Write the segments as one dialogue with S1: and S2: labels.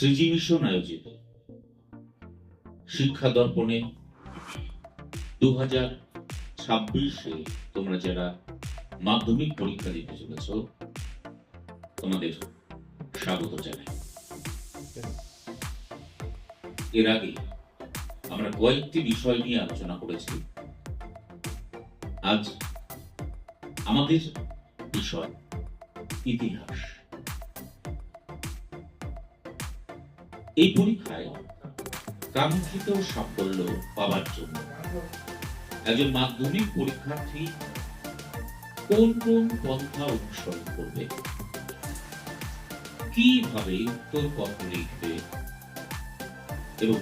S1: সৃজি mission আয়োজিত শিক্ষা দর্পণে দু হাজার ছাব্বিশে তোমরা যারা মাধ্যমিক পরীক্ষা দিতে চলেছ, তোমাদের স্বাগত জানাই। এর আগে আমরা কয়েকটি বিষয় নিয়ে আলোচনা করেছি। আজ আমাদের বিষয় ইতিহাস। এই পরীক্ষায় কাঙ্ক্ষিত সাফল্য পাওয়ার জন্য। একজন মাধ্যমিক পরীক্ষার্থী কোন কোন পন্থা অনুসরণ করবে? কীভাবে উত্তরপত্র লিখবে? এবং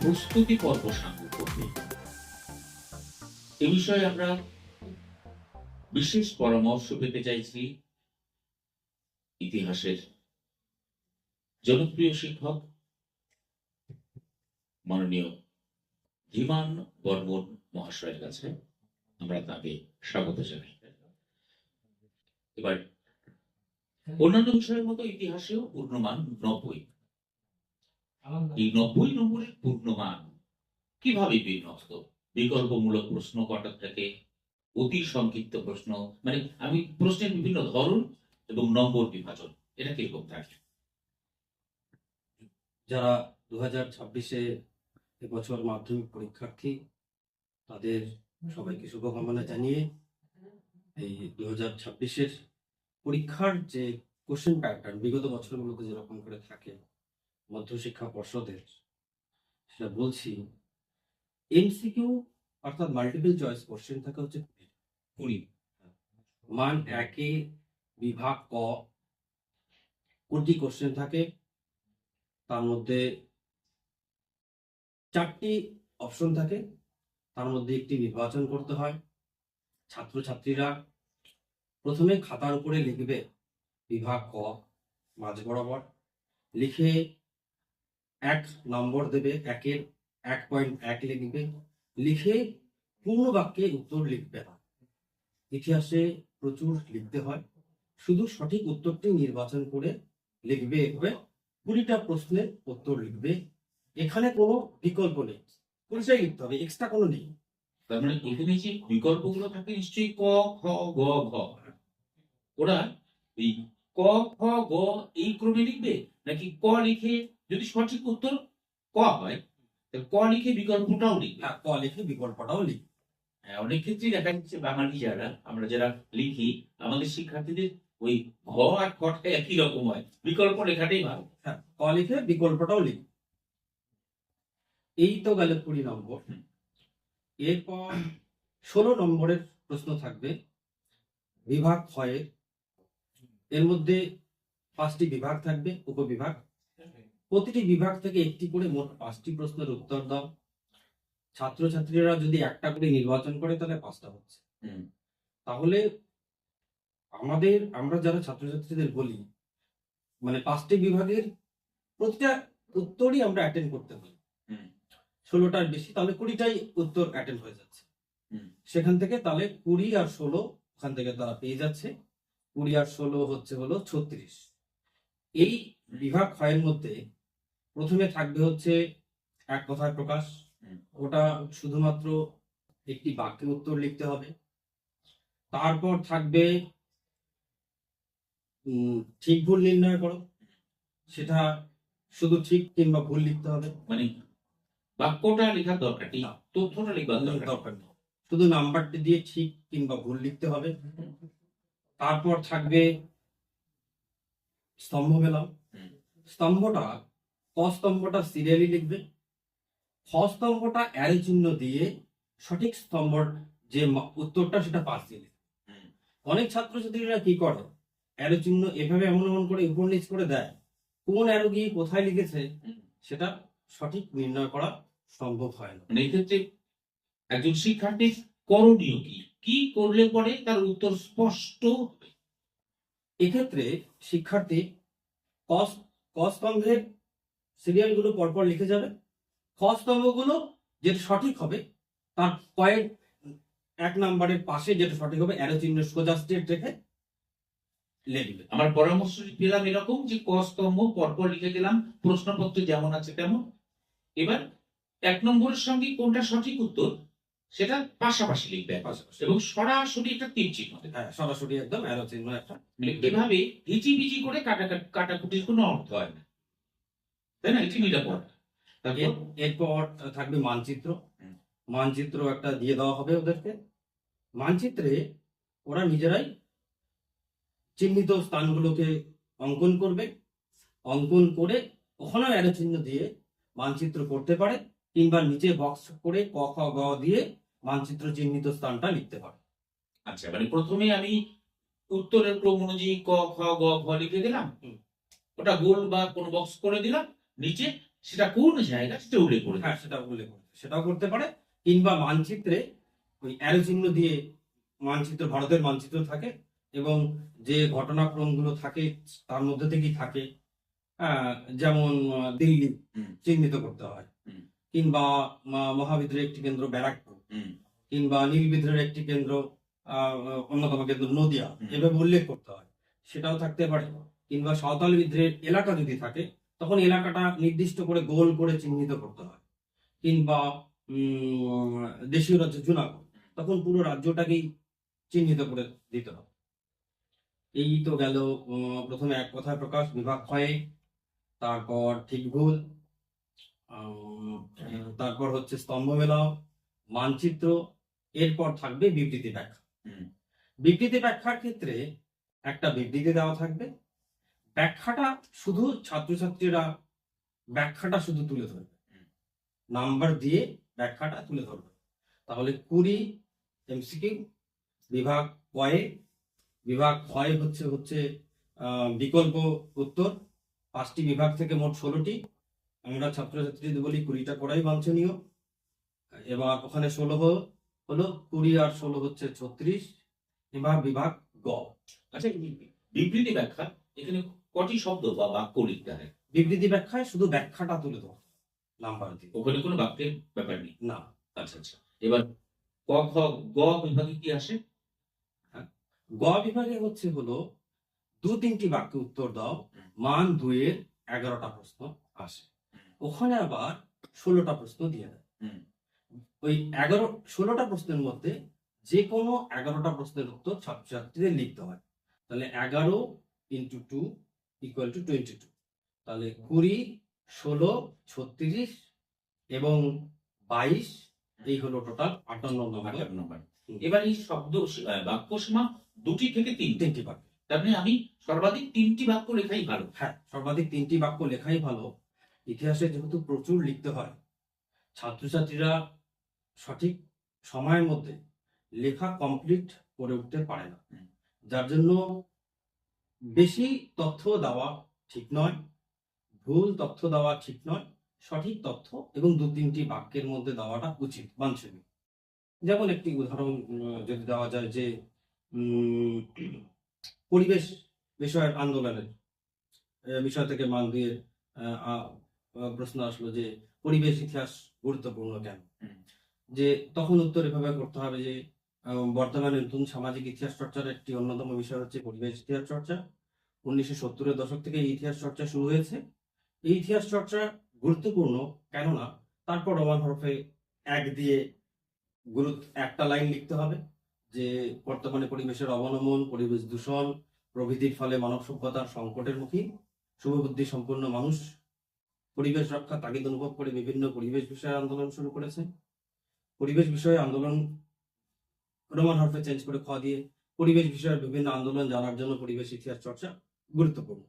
S1: প্রস্তুতি পর্ব সাঙ্গ করবে? এ বিষয়ে আমরা বিশেষ পরামর্শ পেতে চাইছি ইতিহাসের জনপ্রিয় শিক্ষক, মাননীয় ধীমান বর্মন মহাশয়ের কাছে আমরা তাকে স্বাগত জানাই। এবার, অন্যান্য বিষয়ের মতো ইতিহাসেও পূর্ণমান নব্বই। এই নব্বই নম্বরের পূর্ণমান কীভাবে বিন্যস্ত? বিকল্পমূলক প্রশ্ন কটা থেকে অতি সংক্ষিপ্ত প্রশ্ন মানে আমি প্রশ্নের বিভিন্ন ধরন এবং নম্বর বিভাজন এটা কীরকম থাকে।
S2: যারা দু হাজার ছাব্বিশে এবছর মাধ্যমিক পরীক্ষার্থী, তাদের সবাইকে শুভকামনা জানিয়ে এই দু হাজার ছাব্বিশের পরীক্ষার যে কোশ্চেন প্যাটার্ন বিগত বছরগুলোতে যেরকম করে থাকে মধ্যশিক্ষা পর্ষদের, সেটা বলছি, এমসিকিউ অর্থাৎ মাল্টিপল চয়েস কোশ্চেন থাকে হচ্ছে কুড়ি। মান একে বিভাগ ক কুড়িটি কোশ্চেন থাকে? তার মধ্যে চারটি অপশন থাকে। তার মধ্যে একটি নির্বাচন করতে হয়। ছাত্রছাত্রীরা প্রথমে খাতার উপরে লিখবে বিভাগ ক, মাঝ বরাবর। লিখে এক নম্বর দেবে, একের এক পয়েন্ট এক লিখবে। লিখে পূর্ণ বাক্যে উত্তর লিখবে না। ইতিহাসে প্রচুর লিখতে হয়। শুধু সঠিক উত্তরটি নির্বাচন করে লিখবে এভাবে কুড়িটা প্রশ্নের উত্তর লিখবে। এখানে কোনো বিকল্প নেই। পুরোটাই লিখতে হবে এক্সট্রা কোনো নেই।
S1: তার মানে এখানে যে বিকল্পগুলো থাকে নিশ্চয়ই ক খ গ ঘ। ওরা এই ক খ গ এই ক্রমে লিখবে? নাকি ক লিখে যদি সঠিক উত্তর ক হয় তাহলে ক লিখে বিকল্পটাও লিখবে।
S2: হ্যাঁ ক লিখে বিকল্পটাও লিখ
S1: হ্যাঁ, অনেক ক্ষেত্রেই দেখা যাচ্ছে বাঙালি যারা আমরা যারা লিখি আমাদের শিক্ষার্থীদের ওই ঘ আর খটা একই রকম হয়। বিকল্প লেখাটাই ভালো।
S2: হ্যাঁ ক লিখে বিকল্পটাও লিখ। এই তো গেল কুড়ি নম্বর। এরপর ষোলো নম্বরের প্রশ্ন থাকবে বিভাগ ক্ষয়ের এর মধ্যে পাঁচটি বিভাগ থাকবে উপবিভাগ। প্রতিটি বিভাগ থেকে একটি করে মোট পাঁচটি প্রশ্নের উত্তর দাও। ছাত্রছাত্রীরা যদি একটা করে নির্বাচন করে তাহলে পাঁচটা হচ্ছে। তাহলে আমাদের আমরা যারা ছাত্রছাত্রীদের বলি মানে পাঁচটি বিভাগের প্রতিটা উত্তরই আমরা অ্যাটেন্ড করতে পারি।
S1: হুম।
S2: ষোলোটার বেশি তাহলে কুড়িটাই উত্তর অ্যাটেন্ড হয়ে যাচ্ছে। সেখান থেকে তাহলে কুড়ি আর ষোলো ওখান থেকে তারা পেয়ে যাচ্ছে। কুড়ি আর ষোলো হচ্ছে হলো ছত্রিশ। এই বিভাগ ক্ষয়ের মধ্যে প্রথমে থাকবে হচ্ছে এক কথায় প্রকাশ। ওটা শুধুমাত্র একটি বাক্যের উত্তর লিখতে হবে। তারপর থাকবে ঠিক ভুল নির্ণয় করো সেটা শুধু ঠিক কিংবা ভুল লিখতে হবে
S1: মানে বাক্যটা লেখার দরকার নেই তথ্যটা লিখবার দরকার নেই।
S2: শুধু নাম্বারটি দিয়ে ঠিক কিংবা ভুল লিখতে হবে তারপর থাকবে স্তম্ভ
S1: হুম।
S2: স্তম্ভটা ক স্তম্ভটা সিরিয়ালি লিখবে খ স্তম্ভটা অ্যারো চিহ্ন দিয়ে সঠিক স্তম্ভর যে উত্তরটা সেটা পাশ দিয়ে লিখবে।
S1: হুম।
S2: অনেক ছাত্রছাত্রীরা কি করে অ্যারো চিহ্ন এভাবে এমন এমন করে উপর নিচ করে দেয়। কোন অ্যারো গিয়ে কোথায় লিখেছে সেটা সঠিক নির্ণয় করা সম্ভব হয় না।
S1: মানে এক্ষেত্রে একজন শিক্ষার্থীর করণীয় কি? কি করলে পরে তার উত্তর স্পষ্ট হবে?
S2: এক্ষেত্রে শিক্ষার্থী কস ক স্তম্ভের সিরিয়ালগুলো পরপর লিখে যাবে। খ স্তম্ভগুলো যেটা সঠিক হবে তার কয়েক এক নাম্বারের পাশে যেটা সঠিক হবে অ্যারো চিহ্ন সোজা স্টেট রেখে লিখবে
S1: আমার পরামর্শ পেলাম এরকম যে ক স্তম্ভ পরপর লিখে দিলাম প্রশ্নপত্র যেমন আছে তেমন। এবার এক নম্বরের সঙ্গে কোনটা সঠিক উত্তর সেটা পাশাপাশি লিখবে
S2: পাশাপাশি।
S1: এবং সরাসরি একটা তীর চিহ্ন
S2: হ্যাঁ সরাসরি একদম অ্যারো চিহ্ন একটা
S1: এভাবে হিচিবিচি করে কাটা কাটাকুটির কোনো অর্থ হয় না। তাই না? এটি নিরাপদ
S2: এরপর থাকবে মানচিত্র। মানচিত্র একটা দিয়ে দেওয়া হবে ওদেরকে। মানচিত্রে ওরা নিজেরাই চিহ্নিত স্থানগুলোকে অঙ্কন করবে। অঙ্কন করে ওখানেও অ্যারো চিহ্ন দিয়ে মানচিত্র করতে পারে কিংবা নিচে বক্স করে ক খ গ দিয়ে মানচিত্র চিহ্নিত স্থানটা লিখতে পারে।
S1: আচ্ছা মানে প্রথমে আমি উত্তরের ক্রম অনুযায়ী ক খ গ ঘ লিখে দিলাম। ওটা গোল বা কোন বক্স করে দিলাম। নিচে সেটা কোন জায়গা সেটা উল্লেখ করে
S2: হ্যাঁ সেটা উল্লেখ করতে সেটাও করতে পারে কিংবা মানচিত্রে ওই অ্যারো চিহ্ন দিয়ে মানচিত্র ভারতের মানচিত্র থাকে এবং যে ঘটনাক্রমগুলো থাকে তার মধ্যে থেকেই থাকে আহ, যেমন দিল্লি চিহ্নিত করতে হয়। কিংবা মহাবিদ্রোহের একটি কেন্দ্র ব্যারাকপুর। কিংবা নীল বিদ্রোহের একটি কেন্দ্র আহ, অন্যতম কেন্দ্র নদিয়া। এভাবে উল্লেখ করতে হয়। সেটাও থাকতে পারে। কিংবা সাঁওতাল বিদ্রোহের এলাকা যদি থাকে তখন এলাকাটা নির্দিষ্ট করে গোল করে চিহ্নিত করতে হয়। কিংবা উম, দেশীয় রাজ্য জুনাগড় তখন পুরো রাজ্যটাকেই চিহ্নিত করে দিতে হবে। এই তো গেল প্রথমে এক কথায় প্রকাশ বিভাগ ক্ষয়ে তারপর ঠিক ভুল তারপর হচ্ছে স্তম্ভ মেলাও মানচিত্র এরপর থাকবে বিবৃতি ব্যাখ্যা। বিবৃতি ব্যাখ্যার ক্ষেত্রে একটা বিবৃতি দেওয়া থাকবে। ব্যাখ্যাটা শুধু ছাত্রছাত্রীরা ব্যাখ্যাটা শুধু তুলে ধরবে। নাম্বার দিয়ে ব্যাখ্যাটা তুলে ধরবে। তাহলে কুড়ি এমসিকিউ বিভাগ কয়ে বিভাগ ক্ষয় হচ্ছে হচ্ছে বিকল্প উত্তর। পাঁচটি বিভাগ থেকে মোট ষোলোটি। আমরা ছাত্রছাত্রীদের বলি কুড়িটা করাই বাঞ্ছনীয়। এবার ওখানে ষোলো হলো কুড়ি আর ষোলো হচ্ছে ছত্রিশ। এবার বিভাগ গ।
S1: আচ্ছা বিবৃতি ব্যাখ্যা এখানে কটি শব্দ বা বাক্য লিখতে হয়?
S2: বিবৃতি ব্যাখ্যায় শুধু ব্যাখ্যাটা তুলে ধর নাম্বার দিয়ে।
S1: ওখানে কোনো বাক্যের ব্যাপার নেই?
S2: না।
S1: আচ্ছা আচ্ছা। এবার ক খ গ বিভাগে কি আসে?
S2: গ বিভাগে হচ্ছে হলো দু তিনটি বাক্যে উত্তর দাও। মান দুইয়ের এগারোটা প্রশ্ন আসে। ওখানে আবার ষোলোটা প্রশ্ন দিয়ে দেয়। ওই এগারো ষোলোটা প্রশ্নের মধ্যে যে কোনো এগারোটা প্রশ্নের উত্তর ছাত্রছাত্রীদের লিখতে হয়। তাহলে এগারো into two equal to twenty two তাহলে কুড়ি ষোলো ছত্রিশ এবং বাইশ এই হলো টোটাল আটান্ন নম্বর।
S1: এবার এই শব্দ বাক্য সীমা দুটি থেকে তিনটি।
S2: তিনটি বাক্য।
S1: তার মানে আমি সর্বাধিক তিনটি বাক্য লেখাই ভালো।
S2: হ্যাঁ সর্বাধিক তিনটি বাক্য লেখাই ভালো। ইতিহাসে যেহেতু প্রচুর লিখতে হয় ছাত্রছাত্রীরা সঠিক সময়ের মধ্যে লেখা কমপ্লিট করে উঠতে পারে না। যার জন্য বেশি তথ্য দেওয়া ঠিক নয় ভুল তথ্য দেওয়া ঠিক নয় সঠিক তথ্য এবং দু তিনটি বাক্যের মধ্যে দেওয়াটা উচিত বাঞ্ছনীয়। যেমন একটি উদাহরণ যদি দেওয়া যায় যে পরিবেশ বিষয়ের আন্দোলনের বিষয় থেকে মান দিয়ে প্রশ্ন আসলো যে পরিবেশ ইতিহাস গুরুত্বপূর্ণ কেন? যে তখন উত্তর এভাবে করতে হবে যে বর্তমানে নতুন সামাজিক ইতিহাস চর্চার একটি অন্যতম বিষয় হচ্ছে পরিবেশ ইতিহাস চর্চা। উনিশশো সত্তরের দশক থেকে এই ইতিহাস চর্চা শুরু হয়েছে। এই ইতিহাস চর্চা গুরুত্বপূর্ণ কেননা তারপর রোমান হরফে এক দিয়ে গুরুত্ব একটা লাইন লিখতে হবে। যে বর্তমানে পরিবেশের অবনমন, পরিবেশ দূষণ, প্রভৃতির ফলে মানব সভ্যতার সংকটের মুখী শুভবুদ্ধি সম্পন্ন মানুষ, পরিবেশ রক্ষা তাগিদ অনুভব করে বিভিন্ন পরিবেশ বিষয়ে আন্দোলন শুরু করেছে। পরিবেশ বিষয়ে আন্দোলন রোমান হরফে চেঞ্জ করে খ দিয়ে পরিবেশ বিষয়ের বিভিন্ন আন্দোলন জানার জন্য পরিবেশ ইতিহাস চর্চা গুরুত্বপূর্ণ।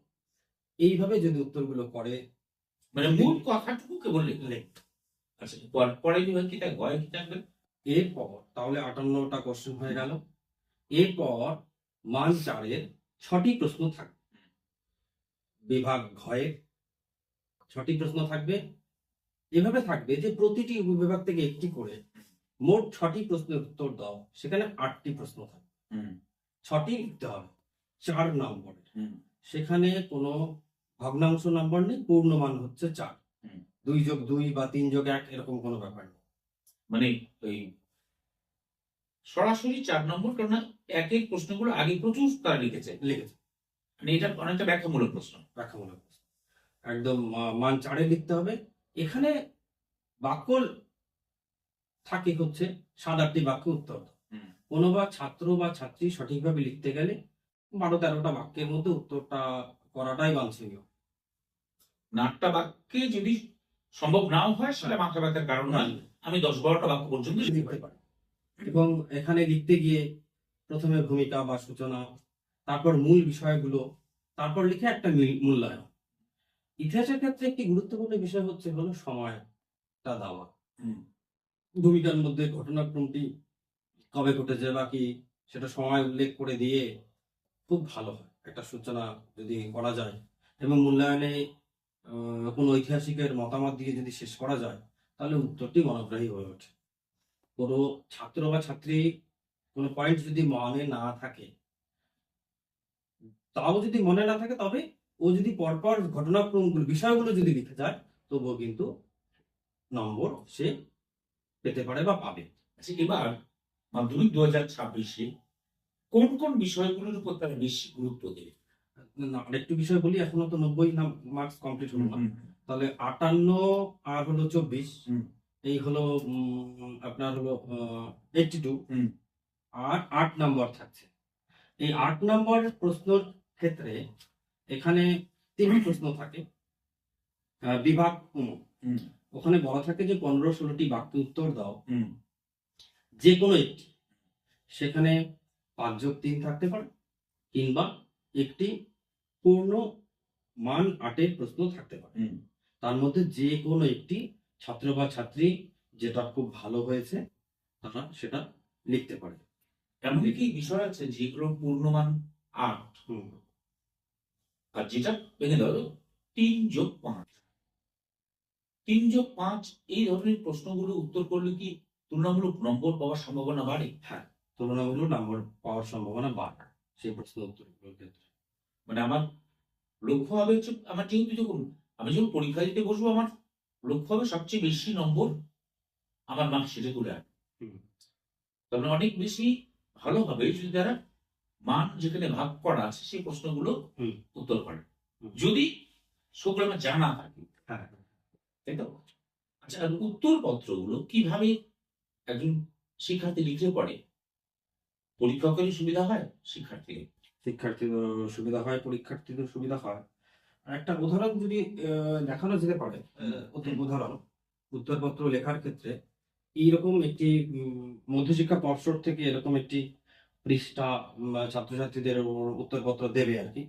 S2: এইভাবে যদি উত্তরগুলো করে
S1: মানে মূল কথাটুকু কেবল লিখলে
S2: লেখ
S1: আচ্ছা পর- কি গয় কি থাকবে?
S2: এরপর তাহলে আটান্নটা কোশ্চেন হয়ে গেল। এরপর মান চারের ছটি প্রশ্ন থাকবে। বিভাগ ঘয়ের ছটি প্রশ্ন থাকবে। এভাবে থাকবে যে প্রতিটি উপবিভাগ থেকে একটি করে মোট ছটি প্রশ্নের উত্তর দাও সেখানে আটটি প্রশ্ন থাকবে।
S1: হুম।
S2: ছটি লিখতে হবে চার নম্বরের
S1: হুম।
S2: সেখানে কোনো ভগ্নাংশ নাম্বার নেই পূর্ণমান হচ্ছে চার। দুই যোগ দুই বা তিন যোগ এক এরকম কোনো ব্যাপার নেই।
S1: মানে ওই সরাসরি চার নম্বর কারণ একের প্রশ্নগুলো আগে প্রচুর তারা লিখেছে।
S2: লিখেছে।
S1: মানে এটা অনেকটা ব্যাখ্যামূলক প্রশ্ন।
S2: ব্যাখ্যামূলক প্রশ্ন। একদম মান চারে লিখতে হবে। এখানে বাক্য থাকে হচ্ছে সাত আটটি বাক্য উত্তর। কোনো বা ছাত্র বা ছাত্রী সঠিকভাবে লিখতে গেলে বারো তেরোটা বাক্যের মধ্যে উত্তরটা করাটাই বাঞ্ছনীয়।
S1: নাটটা বাক্যে যদি সম্ভব নাও হয় সেটা মাথা ব্যথার কারণ নয়। আমি দশ বারোটা বাক্য পর্যন্ত লিখতে পারি।
S2: এবং এখানে লিখতে গিয়ে প্রথমে ভূমিকা বা সূচনা তারপর মূল বিষয়গুলো তারপর লিখে একটা মিল- মূল্যায়ন। ইতিহাসের ক্ষেত্রে একটি গুরুত্বপূর্ণ বিষয় হচ্ছে হলো সময়টা দেওয়া। ভূমিকার মধ্যে ঘটনাক্রমটি কবে ঘটেছে বা কি সেটা সময় উল্লেখ করে দিয়ে খুব ভালো হয়। একটা সূচনা যদি করা যায় এবং মূল্যায়নে কোনো ঐতিহাসিকের মতামত দিয়ে যদি শেষ করা যায় তাহলে উত্তরটি মনোগ্রাহী হয়ে ওঠে। কোনো ছাত্র বা ছাত্রী কোনো পয়েন্ট যদি মনে না থাকে তাও যদি মনে না থাকে তবে ও যদি পরপর ঘটনাক্রমগুলো বিষয়গুলো যদি লিখে যায় তবুও কিন্তু নম্বর সে পেতে পারে বা পাবে।
S1: আচ্ছা এবার মাধ্যমিক দু হাজার ছাব্বিশে কোন কোন বিষয়গুলোর উপর তারা বেশি গুরুত্ব দেবে?
S2: না আরেকটু বিষয় বলি এখনও তো নব্বই মার্কস কমপ্লিট হলো না। তাহলে আটান্ন আর হলো চব্বিশ এই হলো আপনার হলো এইটটি টু। আর আট নম্বর থাকছে এই আট নম্বর প্রশ্নর ক্ষেত্রে এখানে তিনটি প্রশ্ন থাকে বিভাগ
S1: হুম।
S2: ওখানে বলা থাকে যে পনেরো ষোলোটি বাক্য উত্তর দাও
S1: হুম।
S2: যে কোনো একটি সেখানে পাঁচ যোগ তিন থাকতে পারে কিংবা একটি পূর্ণ মান আটের প্রশ্ন থাকতে পারে। তার মধ্যে যে কোনো একটি ছাত্র বা ছাত্রী যেটা খুব ভালো হয়েছে তারা সেটা লিখতে পারে।
S1: এমন কি বিষয় আছে যেগুলো পূর্ণমান আট। আর যেটা ভেঙে হলো তিন যোগ পাঁচ। তিন যোগ পাঁচ এই ধরনের প্রশ্নগুলো উত্তর করলে কি তুলনামূলক নম্বর পাওয়ার সম্ভাবনা বাড়ে?
S2: হ্যাঁ তুলনামূলক নম্বর পাওয়ার সম্ভাবনা বাড়ে সেই প্রশ্ন উত্তরগুলোর ক্ষেত্রে।
S1: মানে আমার লক্ষ্য হবে হচ্ছে আমার যেহেতু যখন আমি যখন পরীক্ষা দিতে বসবো আমার লক্ষ্য হবে সবচেয়ে বেশি নম্বর আমার মার্কশিটে তুলে আনবে। তবে অনেক বেশি ভালো হবে যদি তারা মান যেখানে ভাগ করা আছে সেই প্রশ্নগুলো। উত্তর করে। যদি সেগুলো আমার জানা থাকে
S2: হ্যাঁ।
S1: তাই তো? আচ্ছা আর উত্তরপত্রগুলো কীভাবে একজন শিক্ষার্থী লিখতে পারে পরীক্ষকেরই সুবিধা হয়? শিক্ষার্থীর
S2: শিক্ষার্থীদের সুবিধা হয় পরীক্ষার্থীদের সুবিধা হয়। একটা উদাহরণ যদি দেখানো যেতে পারে উদাহরণ উত্তরপত্র লেখার ক্ষেত্রে এইরকম একটি মধ্যশিক্ষা পর্ষদ থেকে এরকম একটি পৃষ্ঠা ছাত্রছাত্রীদের উত্তরপত্র দেবে আর কি।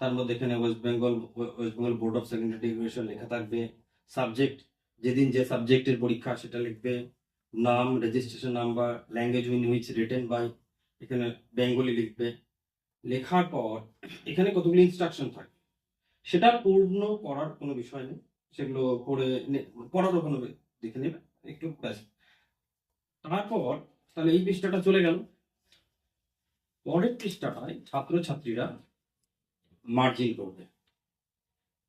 S2: তার মধ্যে এখানে West Bengal West Bengal Board of Secondary Education লেখা থাকবে। সাবজেক্ট যেদিন যে সাবজেক্টের পরীক্ষা সেটা লিখবে। নাম registration number language in which written by এখানে বেঙ্গলি লিখবে। লেখার পর এখানে কতগুলি ইনস্ট্রাকশন থাকে? সেটা পূর্ণ করার কোনো বিষয় নেই। সেগুলো করে পড়ারও কোনো দেখে নেবে, একটু তারপর তাহলে এই পৃষ্ঠাটা চলে গেল। পরের পৃষ্ঠাটায় ছাত্রছাত্রীরা মার্জিন করবে।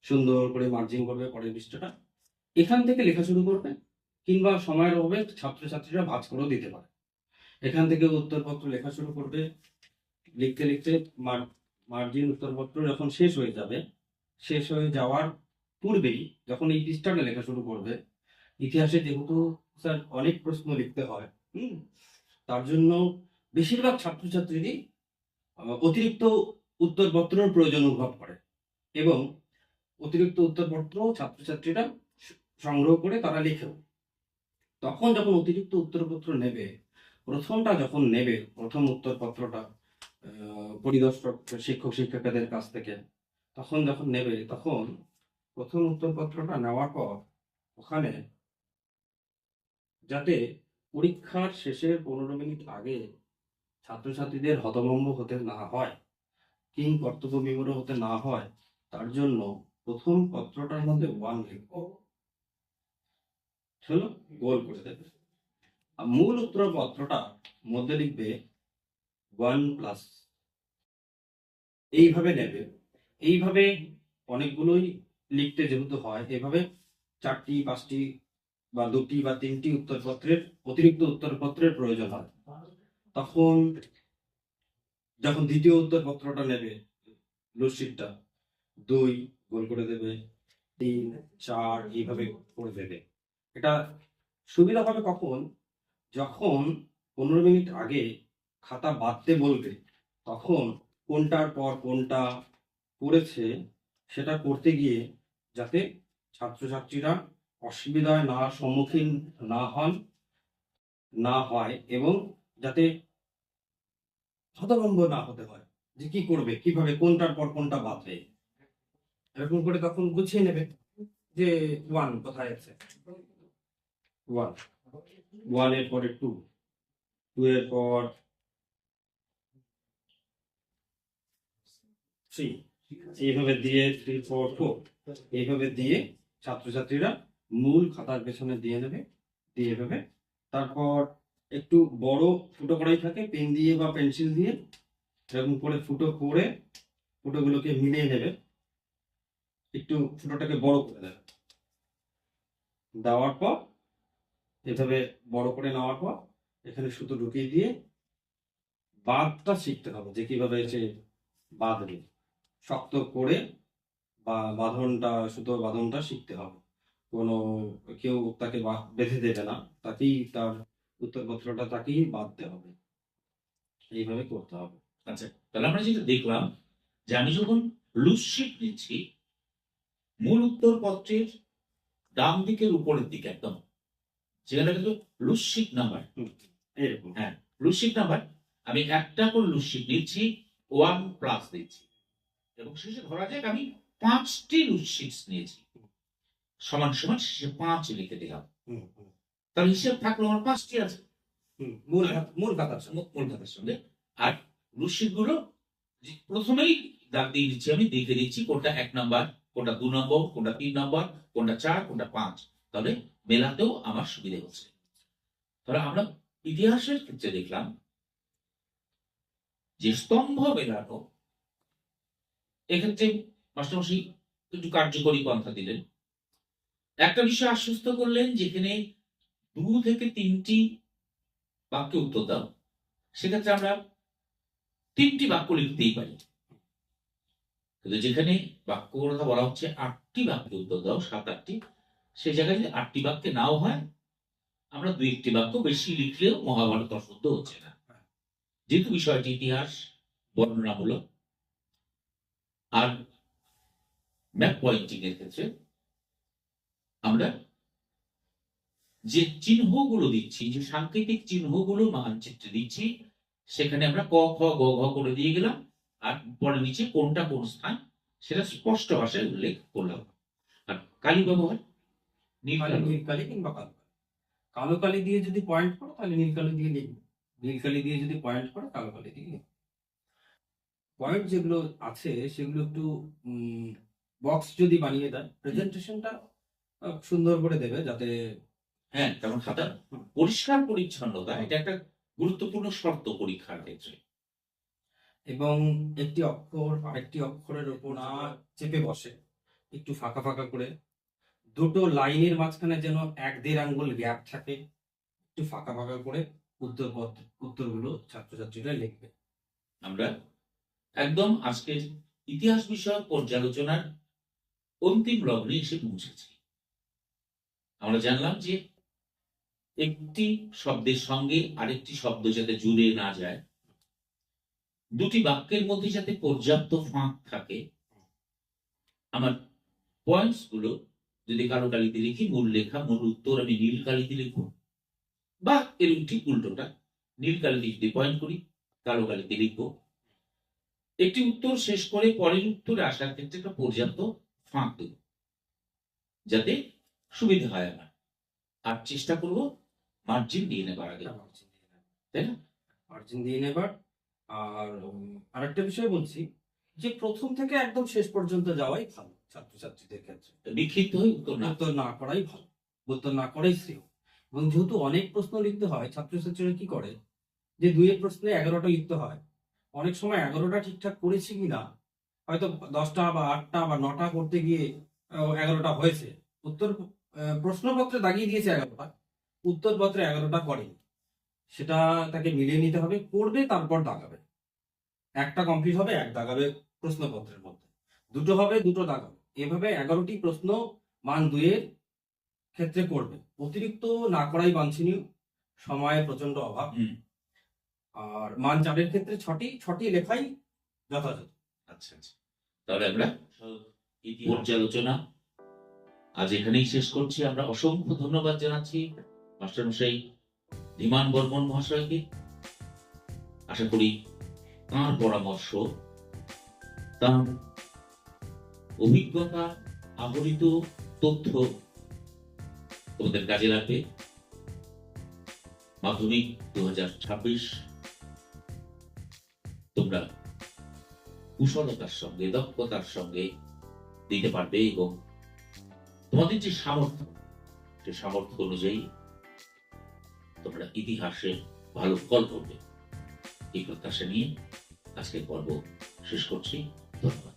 S2: সুন্দর করে মার্জিন করবে পরের পৃষ্ঠাটা। এখান থেকে লেখা শুরু করবে, কিংবা সময়ের অভাবে ছাত্রছাত্রীরা ভাঁজ করেও দিতে পারে। এখান থেকে উত্তরপত্র লেখা শুরু করবে। লিখতে লিখতে মার- মার্জিন উত্তরপত্র যখন শেষ হয়ে যাবে শেষ হয়ে যাওয়ার পূর্বেই যখন এই পৃষ্ঠাটা লেখা শুরু করবে, ইতিহাসে যেহেতু স্যার অনেক প্রশ্ন লিখতে হয়, হুম, তার জন্য বেশিরভাগ ছাত্রছাত্রীরই অতিরিক্ত উত্তরপত্রের প্রয়োজন অনুভব করে এবং অতিরিক্ত উত্তরপত্র ছাত্রছাত্রীরা সংগ্রহ করে তারা লেখেও। তখন যখন অতিরিক্ত উত্তরপত্র নেবে, প্রথমটা যখন নেবে, প্রথম উত্তরপত্রটা পরিদর্শক, শিক্ষক, শিক্ষিকাদের কাছ থেকে তখন যখন নেবে, তখন প্রথম উত্তরপত্রটা নেওয়ার পর ওখানে যাতে পরীক্ষার শেষের পনেরো মিনিট আগে ছাত্রছাত্রীদের হতভম্ব হতে না হয়, কিং কর্তব্য বিমূঢ় হতে না হয়, তার জন্য প্রথম পত্রটার মধ্যে ওয়ান লিখব চলো গোল করে দেবে। আর মূল উত্তরপত্রটা মধ্যে লিখবে ওয়ান প্লাস এইভাবে নেবে। এইভাবে অনেকগুলোই লিখতে যেহেতু হয় এভাবে চারটি, পাঁচটি বা দুটি বা তিনটি উত্তরপত্রের, অতিরিক্ত উত্তরপত্রের প্রয়োজন হয়। তখন যখন দ্বিতীয় উত্তরপত্রটা নেবে লুসিটটা দুই গোল করে দেবে, তিন, চার, এইভাবে করে দেবে। এটা সুবিধা হবে কখন? যখন পনেরো মিনিট আগে খাতা বাঁধতে বলবে, তখন কোনটার পর কোনটা করেছে সেটা করতে গিয়ে যাতে ছাত্রছাত্রীরা অসুবিধায় না সম্মুখীন না হন, না হয় এবং যাতে হতভম্ব না হতে হয় যে কি করবে, কীভাবে, কোনটার পর কোনটা বাঁধবে। এরকম করে তখন গুছিয়ে নেবে যে ওয়ান কোথায় আছে। ওয়ান ওয়ানের পরে টু টু এর পর থ্রি এইভাবে দিয়ে থ্রি ফোর ফোর এইভাবে দিয়ে ছাত্রছাত্রীরা মূল খাতার পেছনে দিয়ে নেবে, দিয়ে এভাবে তারপর একটু বড় ফুটো করাই থাকে, পেন দিয়ে বা পেন্সিল দিয়ে, এরকম করে ফুটো করে ফুটোগুলোকে মিলিয়ে নেবে। একটু ফুটোটাকে বড় করে দেবে। দেওয়ার পর, এভাবে বড় করে নেওয়ার পর, এখানে সুতো ঢুকিয়ে দিয়ে বাঁধটা শিখতে হবে যে কীভাবে সে বাঁধবে। শক্ত করে বা বাঁধনটা সুতোর বাঁধনটা শিখতে হবে। কোনো কেউ তাকে বেঁধে দেবে না তাকেই তার উত্তরপত্রটা তাকেই বাঁধতে হবে। এইভাবে করতে হবে।
S1: আচ্ছা তাহলে আমরা যেটা দেখলাম যে আমি যখন লুসশিট নিচ্ছি মূল উত্তর পত্রের ডান দিকের উপরের দিকে একদম যেখানে কিন্তু লুসশিট নাম্বার
S2: এরকম।
S1: হ্যাঁ লুসশিট নাম্বার আমি একটা করে লুসশিট নিচ্ছি ওয়ান প্লাস দিচ্ছি। এবং শেষে ধরা যাক আমি পাঁচটি লুসশিট নিয়েছি। সমান সমান শেষে পাঁচ লিখে দিলাম। তার হিসেব থাকল আমার পাঁচটি আছে।
S2: মূল মূল খাতার সঙ্গে
S1: মূল- খাতার সঙ্গে। আরগুলো প্রথমেই দাগ দিয়ে দিচ্ছি আমি দেখে দিচ্ছি কোনটা এক নাম্বার কোনটা দু নম্বর কোনটা তিন নম্বর কোনটা চার কোনটা পাঁচ। তাহলে মেলাতেও আমার সুবিধা হচ্ছে। তাহলে আমরা ইতিহাসের ক্ষেত্রে দেখলাম যে স্তম্ভ মেলানো এক্ষেত্রে মাস্টারমশাই একটু কার্যকরী পন্থা দিলেন। একটা বিষয় আশ্বস্ত করলেন যেখানে দু থেকে তিনটি বাক্যে উত্তর দাও। সেক্ষেত্রে আমরা তিনটি বাক্য লিখতেই পারি। কিন্তু যেখানে বাক্য কথা বলা হচ্ছে, আটটি বাক্যে উত্তর দাও, সাত, আটটি সেই জায়গায় যদি আটটি বাক্যে নাও হয়, আমরা দুই একটি বাক্য বেশি লিখলেও মহাভারত অশুদ্ধ হচ্ছে না। যেহেতু বিষয়টি ইতিহাস বর্ণনামূলক আর ম্যাপ পয়েন্টিং এর ক্ষেত্রে আমরা যে চিহ্নগুলো দিচ্ছি, যে সাংকেতিক চিহ্নগুলো মানচিত্রে দিচ্ছি, সেখানে আমরা ক, খ, গ, ঘ করে দিয়ে গেলাম, আর পরে নিচে কোনটা কোন স্থান, সেটা স্পষ্ট ভাষায় উল্লেখ করলাম। আর কালি ব্যবহার, নীল
S2: নীল কালি কিংবা কালো কালি। কালো দিয়ে যদি পয়েন্ট করো, তাহলে নীল কালি দিয়ে লিখবে। নীল কালি দিয়ে যদি পয়েন্ট করো, কালো কালি দিয়ে পয়েন্ট যেগুলো আছে সেগুলো একটু বক্স যদি বানিয়ে দেয় প্রেজেন্টেশনটা সুন্দর করে দেবে যাতে
S1: হ্যাঁ কারণ খাতার পরিষ্কার পরিচ্ছন্নতা এটা একটা গুরুত্বপূর্ণ শর্ত পরীক্ষার ক্ষেত্রে।
S2: এবং একটি অক্ষর আরেকটি অক্ষরের উপর না চেপে বসে একটু ফাঁকা ফাঁকা করে দুটো লাইনের মাঝখানে যেন এক দেড় আঙ্গুল গ্যাপ থাকে একটু ফাঁকা ফাঁকা করে উত্তর উত্তরগুলো ছাত্রছাত্রীরা লিখবে।
S1: আমরা একদম আজকের ইতিহাস বিষয়ক পর্যালোচনার অন্তিম লগ্নে এসে পৌঁছেছি। আমরা জানলাম যে একটি শব্দের সঙ্গে আরেকটি শব্দ যাতে জুড়ে না যায়, দুটি বাক্যের মধ্যে যাতে পর্যাপ্ত ফাঁক থাকে, আমার পয়েন্টসগুলো যদি কালো কালিতে লিখি, মূল লেখা, মূল উত্তর আমি নীল কালিতে লিখব বা এরকম ঠিক উল্টোটা, নীল কালিতে যদি পয়েন্ট করি কালো কালিতে লিখব। একটি উত্তর শেষ করে পরের উত্তরে আসার ক্ষেত্রে একটা পর্যাপ্ত ফাঁক দেব যাতে সুবিধা হয় আমার। আর চেষ্টা করব মার্জিন দিয়ে নেবার আগে। তাই না?
S2: মার্জিন দিয়ে নেবার। আর আরেকটা বিষয় বলছি যে প্রথম থেকে একদম শেষ পর্যন্ত যাওয়াই ভালো ছাত্রছাত্রীদের ক্ষেত্রে।
S1: বিক্ষিপ্ত হয়ে উত্তর না
S2: উত্তর না করাই ভালো উত্তর না করাই শ্রেয়। এবং যেহেতু অনেক প্রশ্ন লিখতে হয় ছাত্রছাত্রীরা কি করে? যে দুইয়ের প্রশ্নে এগারোটা লিখতে হয় অনেক সময় এগারোটা ঠিকঠাক করেছি কিনা, হয়তো দশটা বা আটটা বা নটা করতে গিয়ে এগারোটা হয়েছে। উত্তর প্রশ্নপত্রে দাগিয়ে দিয়েছে এগারোটা, উত্তরপত্রে এগারোটা করেনি। সেটা তাকে মিলিয়ে নিতে হবে, করবে, তারপর দাগাবে। একটা কমপ্লিট হবে, এক দাগাবে প্রশ্নপত্রের মধ্যে। দুটো হবে, দুটো দাগ হবে এভাবে এগারোটি প্রশ্ন মান দুয়ের ক্ষেত্রে করবে। অতিরিক্ত না করাই বাঞ্ছনীয়। সময়ের প্রচণ্ড অভাব। আর মান চারের ক্ষেত্রে ছটি ছটি লেখাই যথাযথ।
S1: আচ্ছা আচ্ছা। তাহলে আমরা পর্যালোচনা। আজ এখানেই শেষ করছি। আমরা অসংখ্য ধন্যবাদ জানাচ্ছি মাস্টারমশাই ধীমান বর্মন মহাশয়কে। আশা করি তাঁর পরামর্শ তাঁর অভিজ্ঞতা আহরিত তথ্য তোমাদের কাজে লাগবে। মাধ্যমিক দু হাজার ছাব্বিশ তোমরা কুশলতার সঙ্গে, দক্ষতার সঙ্গে দিতে পারবে এবং তোমাদের যে সামর্থ্য, সে সামর্থ্য অনুযায়ী তোমরা ইতিহাসে ভালো ফল করবে। এই প্রত্যাশা নিয়ে আজকে পর্ব শেষ করছি। ধন্যবাদ।